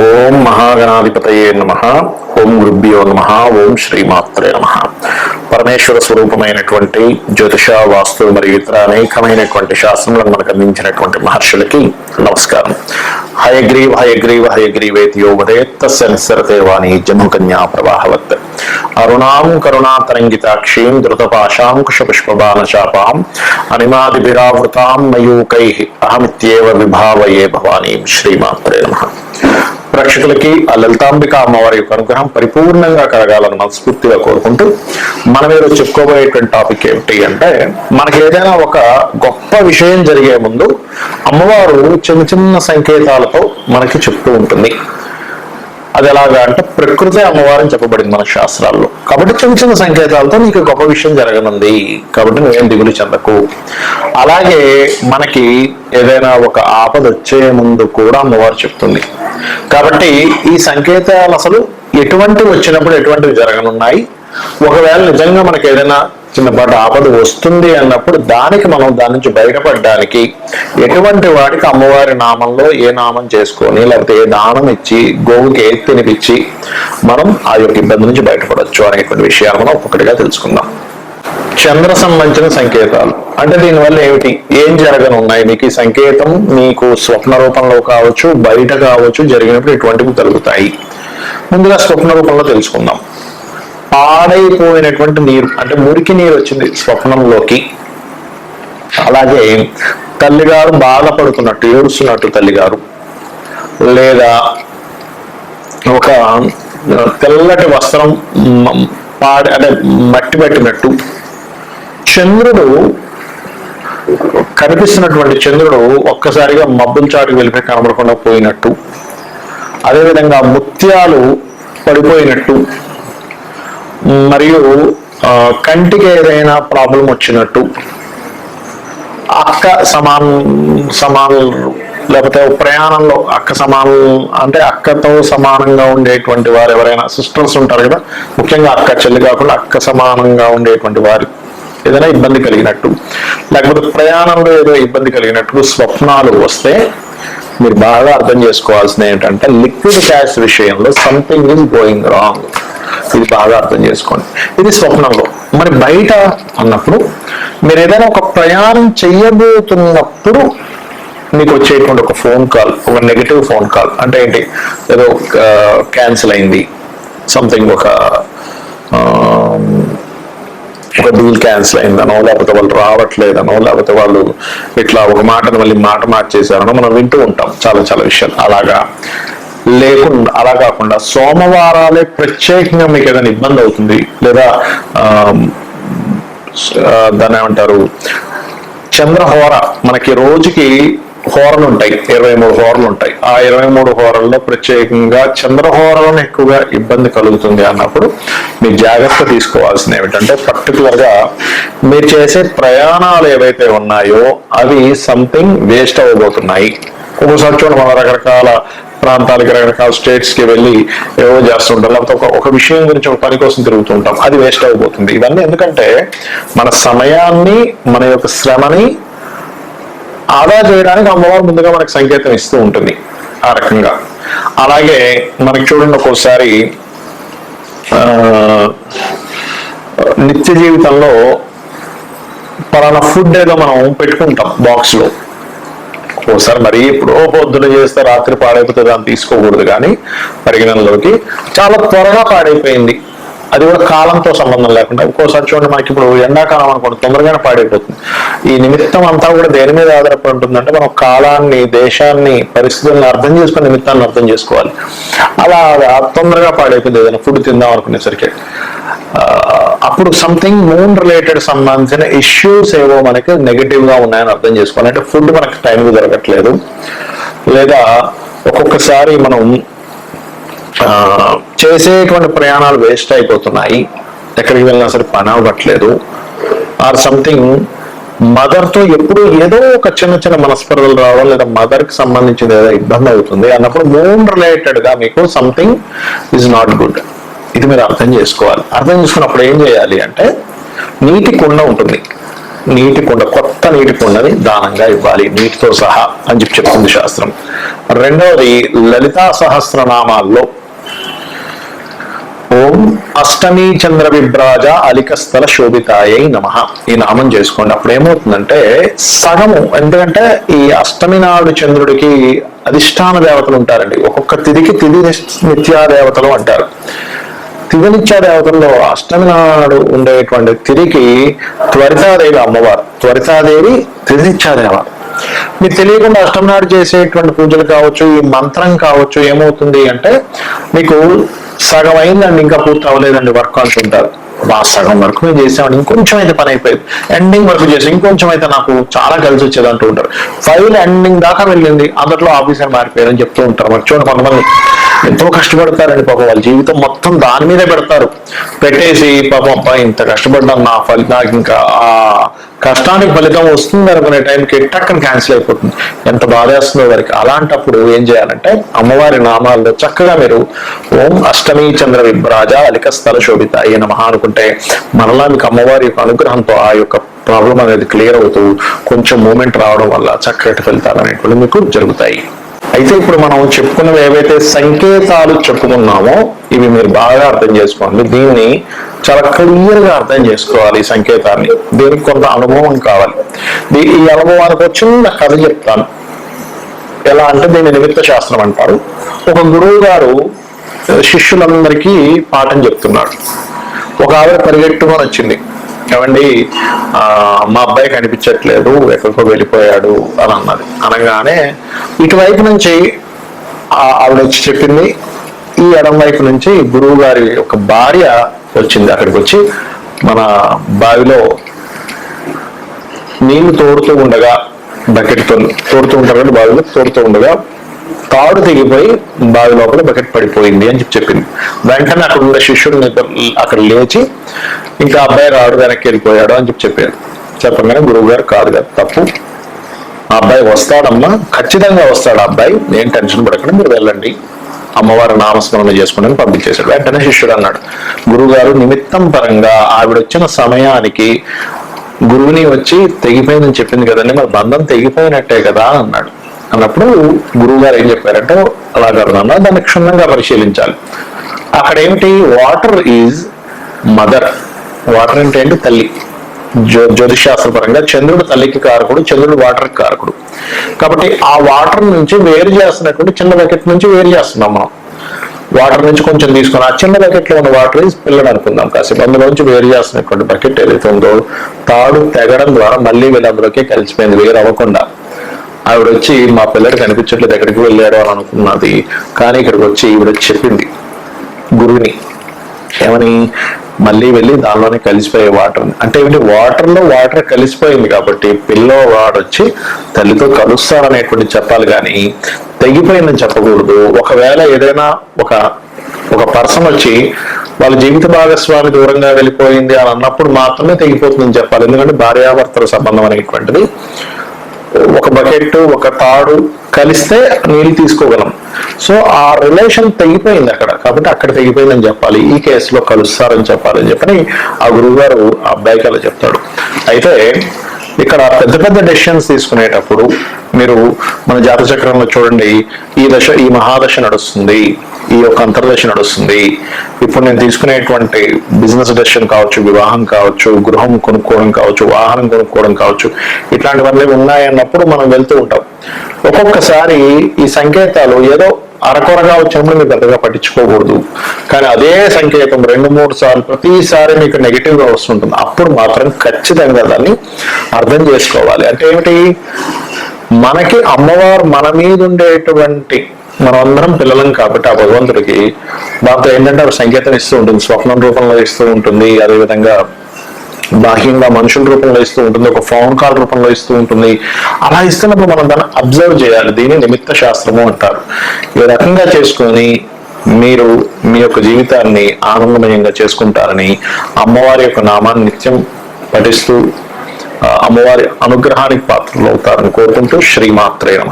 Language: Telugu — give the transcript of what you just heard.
ఓం మహాగణాధిపతయే నమ. ఓం గురుభ్యో నమ. ఓం శ్రీమాత్రే నమ. పరమేశ్వర స్వరూపమైనటువంటి జ్యోతిష వాస్తు మరియు ఇతర అనేకమైనటువంటి శాస్త్రములను మనకు అందించినటువంటి మహర్షులకి నమస్కారం. హయగ్రీవ హయగ్రీవ హయగ్రీవేతి యోగదే తస్య నిస్సరతే వాణి జముకన్యా ప్రవాహవత్. అరుణాం కరుణాతరంగితాక్షీం ధృతపాశాం కుషపుష్పబాణశాపాం అనిమాదిభిరావృతాం మయూకై. అహమిత్యేవ విభావయే భవానీం. శ్రీమాత్రే నమ. ప్రేక్షకులకి ఆ లలితాంబిక అమ్మవారి యొక్క అనుగ్రహం పరిపూర్ణంగా కలగాలని మనస్ఫూర్తిగా కోరుకుంటూ మన మీద చెప్పుకోబోయేటువంటి టాపిక్ ఏమిటి అంటే మనకి ఏదైనా ఒక గొప్ప విషయం జరిగే ముందు అమ్మవారు చిన్న చిన్న సంకేతాలతో మనకి చెప్తూ ఉంటుంది. అది ఎలాగా అంటే ప్రకృతి అమ్మవారిని చెప్పబడింది మన శాస్త్రాల్లో. కాబట్టి చిన్న చిన్న సంకేతాలతో నీకు గొప్ప విషయం జరగనుంది. కాబట్టి నువ్వేం దిగులు చెందకు. అలాగే మనకి ఏదైనా ఒక ఆపద వచ్చే ముందు కూడా అమ్మవారు చెప్తుంది. కాబట్టి ఈ సంకేతాలు అసలు ఎటువంటి వచ్చినప్పుడు ఎటువంటివి జరగనున్నాయి? ఒకవేళ నిజంగా మనకి ఏదైనా చిన్నపాటి ఆపద వస్తుంది అన్నప్పుడు దానికి మనం దాని నుంచి బయటపడడానికి ఎటువంటి వాడికి అమ్మవారి నామంలో ఏ నామం చేసుకొని లేకపోతే ఏ దానం ఇచ్చి గోవుకి ఏ తినిపించి మనం ఆ యొక్క ఇబ్బంది నుంచి బయటపడవచ్చు అనేటువంటి విషయాలు మనం ఒక్కొక్కటిగా తెలుసుకుందాం. చంద్ర సంబంధించిన సంకేతాలు. అంటే దీనివల్ల ఏమిటి? ఏం జరగనున్నాయి మీకు? ఈ సంకేతం మీకు స్వప్న రూపంలో కావచ్చు బయట కావచ్చు జరిగినప్పుడు ఎటువంటివి కలుగుతాయి. ముందుగా స్వప్న రూపంలో తెలుసుకుందాం. పాడైపోయినటువంటి నీరు అంటే మురికి నీరు వచ్చింది స్వప్నంలోకి. అలాగే తల్లిగారు బాధపడుతున్నట్టు ఏడుస్తున్నట్టు తల్లిగారు. లేదా ఒక తెల్లటి వస్త్రం పాడి అంటే మట్టి పెట్టినట్టు. చంద్రుడు కనిపిస్తున్నటువంటి చంద్రుడు ఒక్కసారిగా మబ్బుల చాటుకు వెళ్ళిపోయి కనబడకుండా పోయినట్టు. అదేవిధంగా ముత్యాలు పడిపోయినట్టు. మరియు కంటికి ఏదైనా ప్రాబ్లం వచ్చినట్టు అక్క సమాన్ సమాన్ లేకపోతే ప్రయాణంలో అక్క సమానం అంటే అక్కతో సమానంగా ఉండేటువంటి వారు ఎవరైనా సిస్టర్స్ ఉంటారు కదా ముఖ్యంగా అక్క చెల్లి కాకుండా అక్క సమానంగా ఉండేటువంటి వారు ఏదైనా ఇబ్బంది కలిగినట్టు. లేకపోతే ప్రయాణంలో ఏదో ఇబ్బంది కలిగినట్టు స్వప్నాలు వస్తే మీరు బాగా అర్థం చేసుకోవాల్సింది ఏంటంటే లిక్విడ్ క్యాష్ విషయంలో సంథింగ్ ఈజ్ గోయింగ్ రాంగ్ ఇది బాగా అర్థం చేసుకోండి. ఇది స్వప్నంలో. మరి బయట అన్నప్పుడు మీరు ఏదైనా ఒక ప్రయాణం చెయ్యబోతున్నప్పుడు మీకు వచ్చేటువంటి ఒక ఫోన్ కాల్ ఒక నెగిటివ్ ఫోన్ కాల్. అంటే ఏంటి? ఏదో క్యాన్సిల్ అయింది. సంథింగ్ ఒక ఒక డీల్ క్యాన్సిల్ అయిందనో లేకపోతే వాళ్ళు రావట్లేదనో లేకపోతే వాళ్ళు ఇట్లా ఒక మాటను మళ్ళీ మాట మార్చేశారనో మనం వింటూ ఉంటాం. చాలా చాలా విషయాలు. అలాగా లేకుండా అలా కాకుండా సోమవారాలే ప్రత్యేకంగా మీకు ఏదైనా ఇబ్బంది అవుతుంది లేదా దాన్ని ఏమంటారు చంద్రహోర మనకి రోజుకి హోరలు ఉంటాయి ఇరవై మూడు హోరలు ఉంటాయి. ఆ ఇరవై మూడు హోరల్లో ప్రత్యేకంగా చంద్రహోరలను ఎక్కువగా ఇబ్బంది కలుగుతుంది అన్నప్పుడు మీరు జాగ్రత్త తీసుకోవాల్సింది ఏమిటంటే పర్టికులర్గా మీరు చేసే ప్రయాణాలు ఏవైతే ఉన్నాయో అవి సంథింగ్ వేస్ట్ అవ్వబోతున్నాయి. ఒక్కోసారి చూడండి మన రకరకాల ప్రాంతాలకి రకరకాల స్టేట్స్కి వెళ్ళి ఏవో చేస్తుంటాం లేకపోతే ఒక ఒక విషయం గురించి ఒక పని కోసం తిరుగుతూ ఉంటాం. అది వేస్ట్ అయిపోతుంది. ఇవన్నీ ఎందుకంటే మన సమయాన్ని మన యొక్క శ్రమని ఆదా చేయడానికి అమ్మవారు ముందుగా మనకు సంకేతం ఇస్తూ ఉంటుంది ఆ రకంగా. అలాగే మనకి చూడండి ఒక్కోసారి నిత్య జీవితంలో పలానా ఫుడ్ ఏదో మనం పెట్టుకుంటాం బాక్స్లో. ఒకసారి మరీ ఎప్పుడో పొద్దున చేస్తే రాత్రి పాడైపోతే దాన్ని తీసుకోకూడదు కానీ పరిగణనలోకి చాలా త్వరగా పాడైపోయింది. అది కూడా కాలంతో సంబంధం లేకుండా. ఒక్కోసారి చూడండి మనకి ఇప్పుడు ఎండాకాలం అనుకోండి తొందరగానే పాడైపోతుంది. ఈ నిమిత్తం అంతా కూడా దేని మీద ఆధారపడి ఉంటుందంటే మనం కాలాన్ని దేశాన్ని పరిస్థితులను అర్థం చేసుకుని నిమిత్తాన్ని అర్థం చేసుకోవాలి. అలా తొందరగా పాడైపోయింది. ఏదైనా ఫుడ్ తిందాం అనుకునేసరికి. అప్పుడు సంథింగ్ మూన్ రిలేటెడ్ సంబంధించిన ఇష్యూస్ ఏవో మనకి నెగిటివ్గా ఉన్నాయని అర్థం చేసుకోవాలి. అంటే ఫుడ్ మనకి టైం దొరకట్లేదు. లేదా ఒక్కొక్కసారి మనం చేసేటువంటి ప్రయాణాలు వేస్ట్ అయిపోతున్నాయి. ఎక్కడికి వెళ్ళినా సరే పని అవ్వట్లేదు. ఆర్ సంథింగ్ మదర్తో ఎప్పుడు ఏదో ఒక చిన్న చిన్న మనస్పర్ధలు రావడం లేదా మదర్కి సంబంధించిన ఏదో ఇబ్బంది అవుతుంది. అన్నప్పుడు మూన్ రిలేటెడ్గా మీకు సంథింగ్ ఈజ్ నాట్ గుడ్ ఇది మీరు అర్థం చేసుకోవాలి. అర్థం చేసుకున్నప్పుడు ఏం చేయాలి అంటే నీటి కుండ ఉంటుంది. నీటి కుండ కొత్త నీటి కుండని దానంగా ఇవ్వాలి. నీటితో సహా అని చెప్పి చెప్తుంది శాస్త్రం. రెండవది లలితా సహస్రనామాల్లో ఓం అష్టమి చంద్ర విభ్రాజ అలికస్థల శోభితాయై నమ. ఈ నామం చేసుకోండి. అప్పుడు ఏమవుతుందంటే సగము ఎందుకంటే ఈ అష్టమి నాడు చంద్రుడికి అధిష్టాన దేవతలు ఉంటారండి. ఒక్కొక్క తిదికి తిది నిత్యా దేవతలు అంటారు. తిథినిత్యా దేవతల్లో అష్టమి నాడు ఉండేటువంటి తిరిగి త్వరితాదేవి అమ్మవారు. త్వరితాదేవి తిథినిత్యా మీరు మీకు తెలియకుండా అష్టమి నాడు చేసేటువంటి పూజలు కావచ్చు ఈ మంత్రం కావచ్చు ఏమవుతుంది అంటే మీకు సగం అయిందండి ఇంకా పూర్తి అవ్వలేదండి వర్క్ అంటుంటారు సగం వరకు మేము చేసామని ఇంకొంచెం అయితే పని అయిపోయింది. ఎండింగ్ వరకు చేసి ఇంకొంచెం అయితే నాకు చాలా కలిసి వచ్చేది అంటూ ఉంటారు. ఫైల్ ఎండింగ్ దాకా వెళ్ళింది. అందులో ఆఫీసర్ మారిపోయారని చెప్తూ ఉంటారు. మరి చూడండి కొంతమంది ఎంతో కష్టపడతారండి పాపం. వాళ్ళ జీవితం మొత్తం దాని మీదే పెడతారు. పెట్టేసి పాపం ఇంత కష్టపడ్డాను నా ఫలి నాకు ఇంకా ఆ కష్టానికి ఫలితం వస్తుంది అనుకునే టైంకి టక్కన క్యాన్సిల్ అయిపోతుంది. ఎంత బాధేస్తుందో వారికి. అలాంటప్పుడు ఏం చేయాలంటే అమ్మవారి నామాల్లో చక్కగా మీరు ఓం అష్టమి చంద్ర విభ్రాజ అలిక స్థల శోభిత అయిన మహా అనుకుంటే మరలా మీకు అమ్మవారి యొక్క అనుగ్రహంతో ఆ యొక్క ప్రాబ్లం అనేది క్లియర్ అవుతూ కొంచెం మూమెంట్ రావడం వల్ల చక్కటి ఫలితాలు అనేటువంటి మీకు జరుగుతాయి. అయితే ఇప్పుడు మనం చెప్పుకున్నవి ఏవైతే సంకేతాలు చెప్పుకున్నామో ఇవి మీరు బాగా అర్థం చేసుకోండి. దీన్ని చాలా క్లియర్గా అర్థం చేసుకోవాలి ఈ సంకేతాన్ని. దీనికి కొంత అనుభవం కావాలి. దీ- ఈ అనుభవానికి చిన్న కథ చెప్తాను. ఎలా అంటే దీన్ని నిమిత్త శాస్త్రం అంటారు. ఒక గురువు గారు శిష్యులందరికీ పాఠం చెప్తున్నాడు. ఒక ఆవిడ పరిగెట్టుకొని వచ్చింది. ఏమండి మా అబ్బాయి కనిపించట్లేదు ఎక్కడికో వెళ్ళిపోయాడు అని అన్నది. అనగానే ఇటువైపు నుంచి ఆవిడ వచ్చి చెప్పింది ఈ ఎడం వైపు నుంచి గురువు గారి ఒక భార్య వచ్చింది అక్కడికి వచ్చి మన బావిలో నీళ్ళు తోడుతూ ఉండగా బకెట్ తోడుతూ ఉంటారు బావిలో తోడుతూ ఉండగా తాడు తెగిపోయి బావి లోపల బకెట్ పడిపోయింది అని చెప్పి చెప్పింది. వెంటనే అక్కడ ఉన్న శిష్యుడు అక్కడ లేచి ఇంకా అబ్బాయి రాడు వెనక్కి వెళ్ళిపోయాడు అని చెప్పి చెప్పారు చెప్పగానే గురువు గారు కాదు కదా తప్పు. ఆ అబ్బాయి వస్తాడమ్మా ఖచ్చితంగా వస్తాడు ఆ అబ్బాయి ఏం టెన్షన్ పడకుండా మీరు వెళ్ళండి. అమ్మవారి నామస్మరణ చేసుకుని పంపించేశాడు. వెంటనే శిష్యుడు అన్నాడు గురువుగారు నిమిత్తం పరంగా ఆవిడ వచ్చిన సమయానికి గురువుని వచ్చి తెగిపోయిందని చెప్పింది కదండి మరి బంధం తెగిపోయినట్టే కదా అన్నాడు. అన్నప్పుడు గురువు గారు ఏం చెప్పారంటే అలా కాదు దాన్ని క్షుణ్ణంగా పరిశీలించాలి. అక్కడ ఏమిటి వాటర్ ఈజ్ మదర్ వాటర్ అంటే ఏంటి? తల్లి. జ్యో జ్యోతిషాస్త్ర పరంగా చంద్రుడు తల్లికి కారకుడు చంద్రుడు వాటర్ కారకుడు. కాబట్టి ఆ వాటర్ నుంచి వేరు చేస్తున్నటువంటి చిన్న బకెట్ నుంచి వేరు చేస్తున్నాం మనం. వాటర్ నుంచి కొంచెం తీసుకుని ఆ చిన్న బకెట్లో ఉన్న వాటర్ పిల్లలు అనుకుందాం కాసేపు. అందులోంచి వేరు చేస్తున్నటువంటి బకెట్ ఏదైతే ఉందో తాడు తెగడం ద్వారా మళ్ళీ వీళ్ళు కలిసిపోయింది. వేరు అవ్వకుండా ఆవిడ వచ్చి మా పిల్లడు కనిపించట్లేదు ఎక్కడికి వెళ్ళాడు అని అనుకున్నది. కానీ ఇక్కడికి వచ్చి ఈవిడ చెప్పింది గురువుని ఏమని? మళ్ళీ వెళ్ళి దానిలోనే కలిసిపోయే వాటర్ అంటే ఏంటి వాటర్లో వాటర్ కలిసిపోయింది కాబట్టి పిల్లవాడు వచ్చి తల్లితో కలుస్తాడనేటువంటి చెప్పాలి కానీ తెగిపోయిందని చెప్పకూడదు. ఒకవేళ ఏదైనా ఒక ఒక పర్సన్ వచ్చి వాళ్ళ జీవిత భాగస్వామి దూరంగా వెళ్ళిపోయింది అని అన్నప్పుడు మాత్రమే తెగిపోతుందని చెప్పాలి. ఎందుకంటే భార్యాభర్తల సంబంధం అనేటువంటిది. ఒక బకెట్ ఒక తాడు కలిస్తే నీళ్ళు తీసుకోగలం. సో ఆ రిలేషన్ తెగిపోయింది అక్కడ. కాబట్టి అక్కడ తెగిపోయిందని చెప్పాలి. ఈ కేసులో కలుస్తారని చెప్పాలని చెప్పని ఆ గురువు గారు ఆ అబ్బాయికి అలా చెప్తాడు. అయితే ఇక్కడ పెద్ద పెద్ద డెసిషన్స్ తీసుకునేటప్పుడు మీరు మన జాత చక్రంలో చూడండి ఈ దశ ఈ మహాదశ నడుస్తుంది ఈ యొక్క అంతర్దశ నడుస్తుంది. ఇప్పుడు నేను తీసుకునేటువంటి బిజినెస్ డెసిషన్ కావచ్చు వివాహం కావచ్చు గృహం కొనుక్కోవడం కావచ్చు వాహనం కొనుక్కోవడం కావచ్చు ఇట్లాంటివన్నీ ఉన్నాయన్నప్పుడు మనం వెళ్తూ ఉంటాం. ఒక్కొక్కసారి ఈ సంకేతాలు ఏదో అరకొరగా వచ్చినప్పుడు మీరు పెద్దగా పట్టించుకోకూడదు. కానీ అదే సంకేతం రెండు మూడు సార్లు ప్రతిసారి మీకు నెగిటివ్గా వస్తుంటుంది. అప్పుడు మాత్రం ఖచ్చితంగా దాన్ని అర్థం చేసుకోవాలి. అంటే ఏమిటి? మనకి అమ్మవారు మన మీద ఉండేటువంటి మనమందరం పిల్లలం కాబట్టి ఆ భగవంతుడికి దాంతో ఏంటంటే ఆ సంకేతం ఇస్తూ ఉంటుంది. స్వప్నం రూపంలో ఇస్తూ ఉంటుంది. అదేవిధంగా బాహ్యంగా మనుషుల రూపంలో ఇస్తూ ఉంటుంది ఒక ఫోన్ కాల్ రూపంలో ఇస్తూ ఉంటుంది. అలా ఇస్తున్నప్పుడు మనం దాన్ని అబ్జర్వ్ చేయాలి. దీన్ని నిమిత్త శాస్త్రము అంటారు. ఈ రకంగా చేసుకొని మీరు మీ యొక్క జీవితాన్ని ఆనందమయంగా చేసుకుంటారని అమ్మవారి యొక్క నామాన్ని నిత్యం పఠిస్తూ అమ్మవారి అనుగ్రహానికి పాత్రలు అవుతారని కోరుకుంటూ శ్రీమాత్రే నమ.